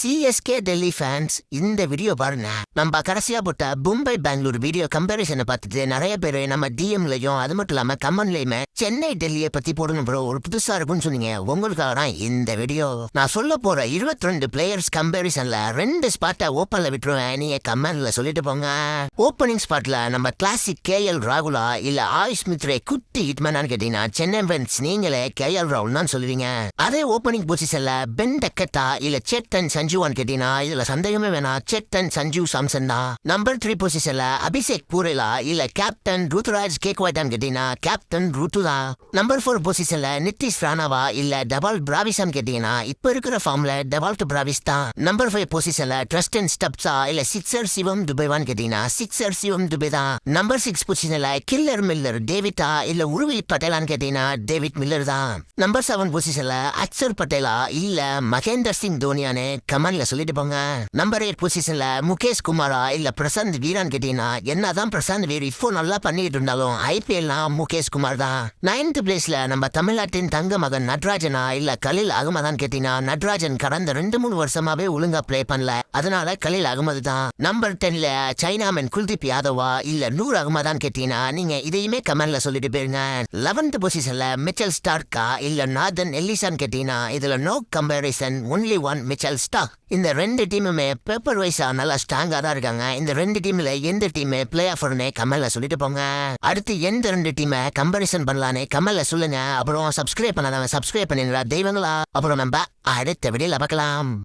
CSK Delhi fans இந்த video பாருங்க. நம்ம கடைசியா போட்ட மும்பை பெங்களூர் வீடியோ கம்பேரிசனை பார்த்துட்டு நிறைய பேர் நம்ம டிஎம்லயும் அது மட்டும் இல்லாம கமெண்ட்லயுமே சென்னை டெல்லியை பத்தி போடணும் ப்ரோ ஒரு புதுசா இருக்கும்னு சொன்னீங்க. உங்களுக்காக தான் இந்த வீடியோ நான் சொல்ல போற 22 ரெண்டு பிளேயர்ஸ் கம்பேரிசன்ல ரெண்டு ஸ்பாட்டை ஓப்பன்ல விட்டுருவேன். நீங்க கமெண்ட்ல சொல்லிட்டு போங்க. ஓப்பனிங் ஸ்பாட்ல நம்ம கிளாசிக் கே எல் ராகுலா இல்ல ஆயுஷ் மித்ரே குட்டி ஹிட்மேனான்னு கேட்டீங்கன்னா சென்னை ஃபேன்ஸ் நீங்களே கே எல் ராகுல் தான் சொல்லுவீங்க. அதே ஓப்பனிங் பொசிஷன்ல பென் டக்கட்டா இல்ல சேத்தன் சஞ்சுவான் கேட்டீங்கன்னா இதுல சந்தேகமே வேணாம் செட்டன் சஞ்சு சாம்சன் தான் நம்பர் த்ரீ பொசிஷன்ல அபிஷேக் பூரேலா இல்ல கேப்டன் ருத்துராஜ் கேக்வாய்டான் கேட்டீங்கன்னா கேப்டன் ருத்து தான். நம்பர் ஃபோர் பொசிஷன்ல நித்திஷ் ராணாவா இல்ல டபால் பிராவிஸான்னு கேட்டீங்கன்னா இப்ப இருக்கிற ஃபார்ம்ல டபால்ட் பிராவிஸ் தான். நம்பர் ஃபைவ் பொசிஷன்ல ட்ரஸ்டன் ஸ்டப்ஸா இல்ல சிக்ஸர் சிவம் துபைவான் கேட்டீங்கன்னா சிக்ஸர் சிவம் துபை தான். நம்பர் சிக்ஸ் பொசிஷன்ல கில்லர் மில்லர் டேவிட்டா இல்ல உருவி பட்டேலான்னு கேட்டீங்கன்னா டேவிட் மில்லர் தான். நம்பர் செவன் பொசிஷன்ல அக்சர் பட்டேலா இல்ல மகேந்தர் சிங் தோனியான்னு கமெண்ட்ல சொல்லிட்டு போங்க நம்பர் எயிட் பொசிஷன்ல முகேஷ் குமாரா இல்ல பிரசாந்த் வீரான்னு கேட்டீங்கன்னா என்னதான் பிரசாந்த் வீர் இப்போ நல்லா பண்ணிட்டு இருந்தாலும் ஐபிஎல்னா முகேஷ் குமார் தான். நைன்த் பிளேஸ்ல நம்ம தமிழ்நாட்டின் தங்க மகன் நட்ராஜனா இல்ல கலில் அகமதான் கேட்டீங்கன்னா நட்ராஜன் கடந்த ரெண்டு மூணு வருஷமாவே ஒழுங்கா பிளே பண்ணல. அதனால கலில் அகமது தான். நம்பர் டென்ல சைனாமன் குல்தீப் யாதவா இல்ல நூர் அகமதான் கேட்டீங்கன்னா நீங்க இதையுமே கமெண்ட்ல சொல்லிட்டு போயிருங்க. லெவன்த் பொசிஷன்ல மிச்சல் ஸ்டார்க்கா இல்ல நாதன் எல்லிசான் கேட்டீங்கன்னா இதுல no comparison only one Mitchell Starc இந்த ரெண்டு டீமுமே பேப்பர் வைஸா நல்லா ஸ்ட்ராங்கா தான் இருக்காங்க. இந்த ரெண்டு டீம்ல எந்த டீம் பிளே ஆஃபர்னு கமல்ல சொல்லிட்டு போங்க. அடுத்து எந்த ரெண்டு டீமை கம்பேரிசன் பண்ணலான்னு கமல்ல சொல்லுங்க. அப்புறம் சப்ஸ்கிரைப் பண்ணாதவன் சப்ஸ்கிரைப் பண்ணிடுறா தெய்வங்களா. அப்புறம் நம்ம அடுத்த வீடியோல பார்க்கலாம்.